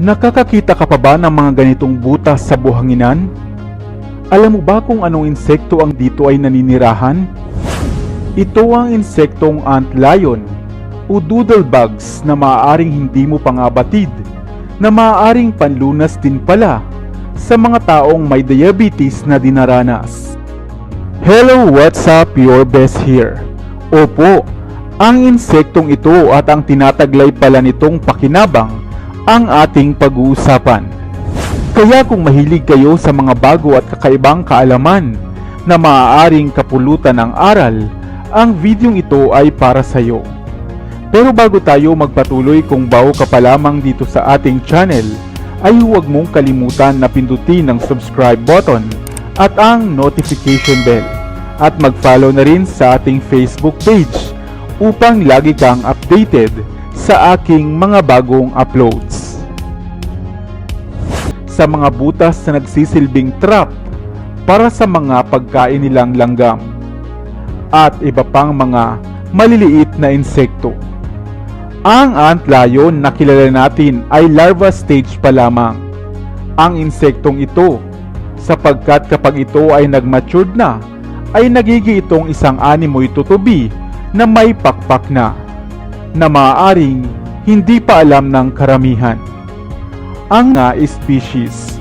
Nakakakita ka pa ba ng mga ganitong butas sa buhanginan? Alam mo ba kung anong insekto ang dito ay naninirahan? Ito ang insektong ant lion o doodle bugs na maaaring hindi mo pangabatid na maaaring panlunas din pala sa mga taong may diabetes na dinaranas. Hello, what's up? Your best here. Opo, ang insektong ito at ang tinataglay pala nitong pakinabang ang ating pag-uusapan. Kaya kung mahilig kayo sa mga bago at kakaibang kaalaman na maaaring kapulutan ng aral, ang videong ito ay para sa iyo. Pero bago tayo magpatuloy kung bago ka pa lamang dito sa ating channel, ay huwag mong kalimutan na pindutin ang subscribe button at ang notification bell at mag-follow na rin sa ating Facebook page upang lagi kang updated sa aking mga bagong uploads. Sa mga butas na nagsisilbing trap para sa mga pagkain nilang langgam at iba pang mga maliliit na insekto. Ang ant lion na kilala natin ay larva stage pa lamang. Ang insektong ito sapagkat kapag ito ay nagmatured na ay nagigi itong isang animoy tutubi na may pakpak na na maaaring hindi pa alam ng karamihan. Ang nga species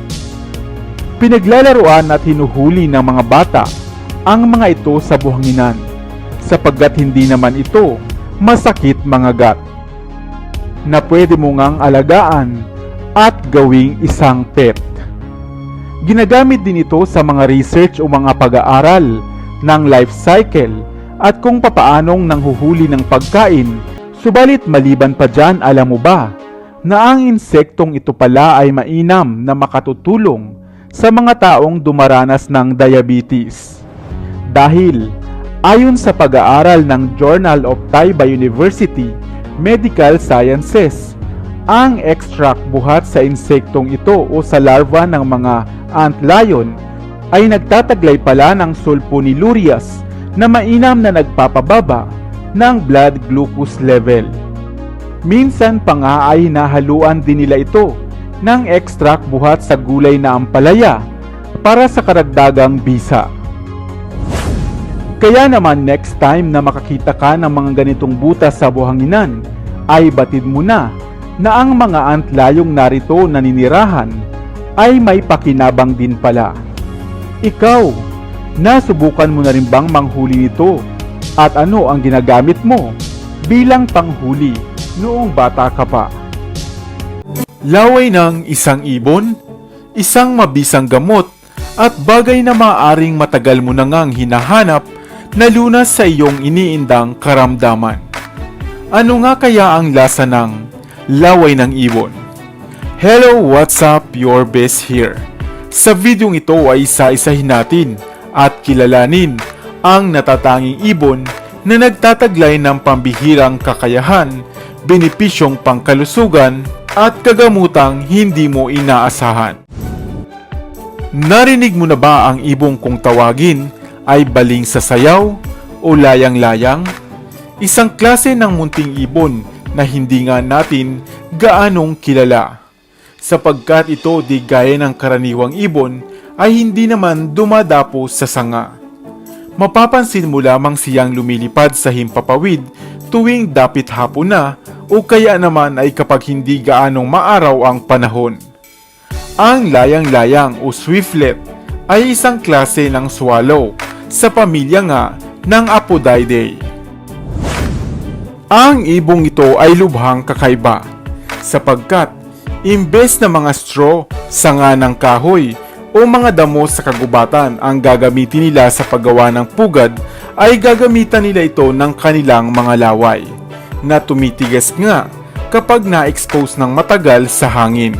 Pinaglalaruan at hinuhuli ng mga bata ang mga ito sa buhanginan sapagkat hindi naman ito masakit mga gat na pwede mo ngang alagaan at gawing isang pet. Ginagamit din ito sa mga research o mga pag-aaral ng life cycle at kung papaanong nanghuhuli ng pagkain. Subalit maliban pa dyan, alam mo ba na ang insektong ito pala ay mainam na makatutulong sa mga taong dumaranas ng diabetes. Dahil ayon sa pag-aaral ng Journal of Taiba University Medical Sciences, ang extract buhat sa insektong ito o sa larva ng mga ant lion ay nagtataglay pala ng sulfonylureas na mainam na nagpapababa ng blood glucose level. Minsan pa nga ay nahaluan din nila ito ng extract buhat sa gulay na ampalaya para sa karagdagang bisa. Kaya naman next time na makakita ka ng mga ganitong butas sa buhanginan, ay batid mo na na ang mga antlayong narito naninirahan ay may pakinabang din pala. Ikaw, nasubukan mo na rin bang manghuli nito? At ano ang ginagamit mo bilang panghuli noong bata ka pa? Laway ng isang ibon, isang mabisang gamot, at bagay na maaring matagal mo na ngang hinahanap na lunas sa iyong iniindang karamdaman. Ano nga kaya ang lasa ng laway ng ibon? Hello, what's up? Your best here. Sa videong ito ay isa-isahin natin at kilalanin ang natatanging ibon na nagtataglay ng pambihirang kakayahan, benepisyong pangkalusugan at kagamutang hindi mo inaasahan. Narinig mo na ba ang ibong kung tawagin ay baling sa sayaw o layang-layang? Isang klase ng munting ibon na hindi nga natin gaanong kilala. Sapagkat ito di gaya ng karaniwang ibon ay hindi naman dumadapo sa sanga. Mapapansin mo lamang siyang lumilipad sa himpapawid tuwing dapit hapon na o kaya naman ay kapag hindi gaanong maaraw ang panahon. Ang layang-layang o swiftlet ay isang klase ng swallow sa pamilya nga ng Apodydae. Ang ibong ito ay lubhang kakaiba sapagkat imbes na mga straw, sanga ng kahoy o mga damo sa kagubatan ang gagamitin nila sa paggawa ng pugad ay gagamitan nila ito ng kanilang mga laway na tumitigas nga kapag na-expose ng matagal sa hangin.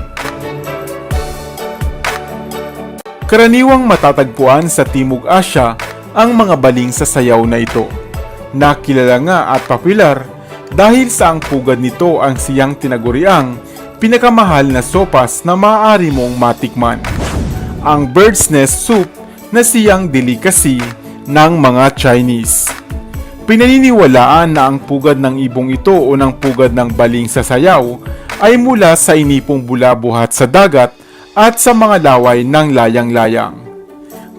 Karaniwang matatagpuan sa Timog Asya ang mga baling sa sayaw na ito. Nakilala nga at popular dahil sa ang pugad nito ang siyang tinaguriang pinakamahal na sopas na maaari mong matikman. Ang bird's nest soup na siyang delicacy ng mga Chinese. Pinaniniwalaan na ang pugad ng ibong ito o ng pugad ng baling sa sayaw ay mula sa inipong bulabuhat sa dagat at sa mga laway ng layang-layang.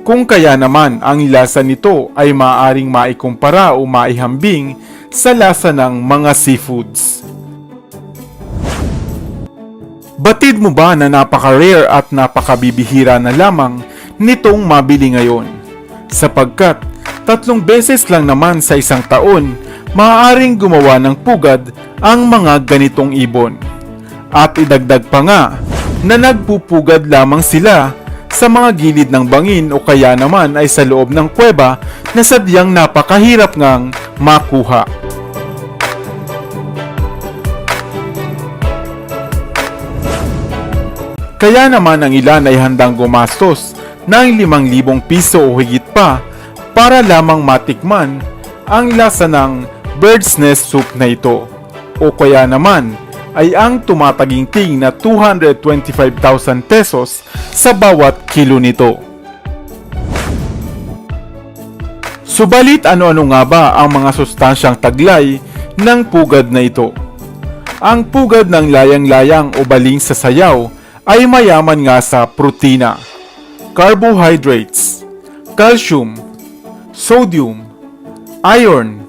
Kung kaya naman ang lasa nito ay maaaring maikumpara o maihambing sa lasa ng mga seafoods. Batid mo ba na napaka-rare at napakabibihira na lamang nitong mabili ngayon? Sapagkat tatlong beses lang naman sa isang taon maaaring gumawa ng pugad ang mga ganitong ibon. At idagdag pa nga na nagpupugad lamang sila sa mga gilid ng bangin o kaya naman ay sa loob ng kuweba na sadyang napakahirap ngang makuha. Kaya naman ang ilan ay handang gumastos ng 5,000 piso o higit pa para lamang matikman ang lasa ng bird's nest soup na ito. O kaya naman ay ang tumataginting na 225,000 pesos sa bawat kilo nito. Subalit ano-ano nga ba ang mga sustansyang taglay ng pugad na ito? Ang pugad ng layang-layang o baling sa sayaw ay mayaman nga sa protina, carbohydrates, calcium, sodium, iron,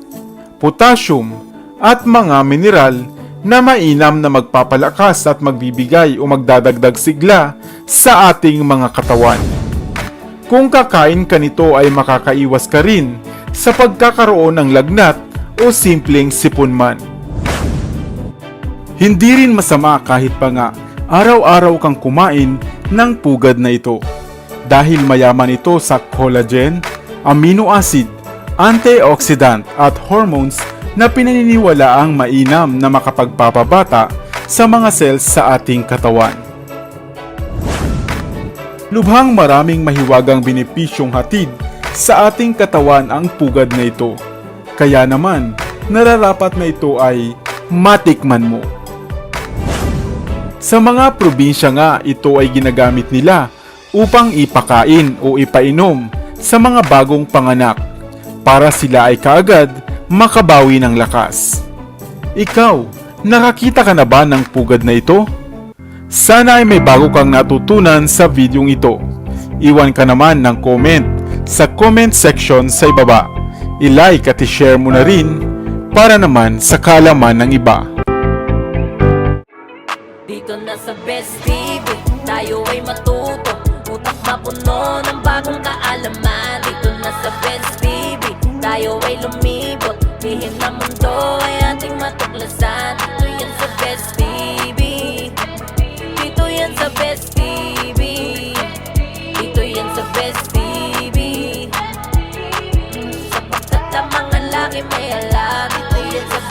potassium, at mga mineral na mainam na magpapalakas at magbibigay o magdadagdag sigla sa ating mga katawan. Kung kakain ka nito ay makakaiwas ka rin sa pagkakaroon ng lagnat o simpleng sipon man. Hindi rin masama kahit pa nga araw-araw kang kumain ng pugad na ito dahil mayaman ito sa collagen, amino acid, antioxidant at hormones na pinaniniwala ang mainam na makapagpapabata sa mga cells sa ating katawan. Lubhang maraming mahiwagang benepisyong hatid sa ating katawan ang pugad na ito. Kaya naman, nararapat na ito ay matikman mo. Sa mga probinsya nga, ito ay ginagamit nila upang ipakain o ipainom sa mga bagong panganak para sila ay kaagad makabawi ng lakas. Ikaw, nakakita ka na ba ng pugad na ito? Sana ay may bago kang natutunan sa videong ito. Iwan ka naman ng comment sa comment section sa ibaba. I-like at i-share mo na rin para naman sa kalaman ng iba. Dito na sa Best TV, tayo ay matuto. Utak mapuno ng bagong kaalaman. Dito na sa Best TV, tayo ay lumibot. Lihim na mundo ay ating matuklasan. Dito yan sa Best TV Dito yan sa Best TV Dito yan sa Best TV Sapagkat ang mga laki may alam Dito yan sa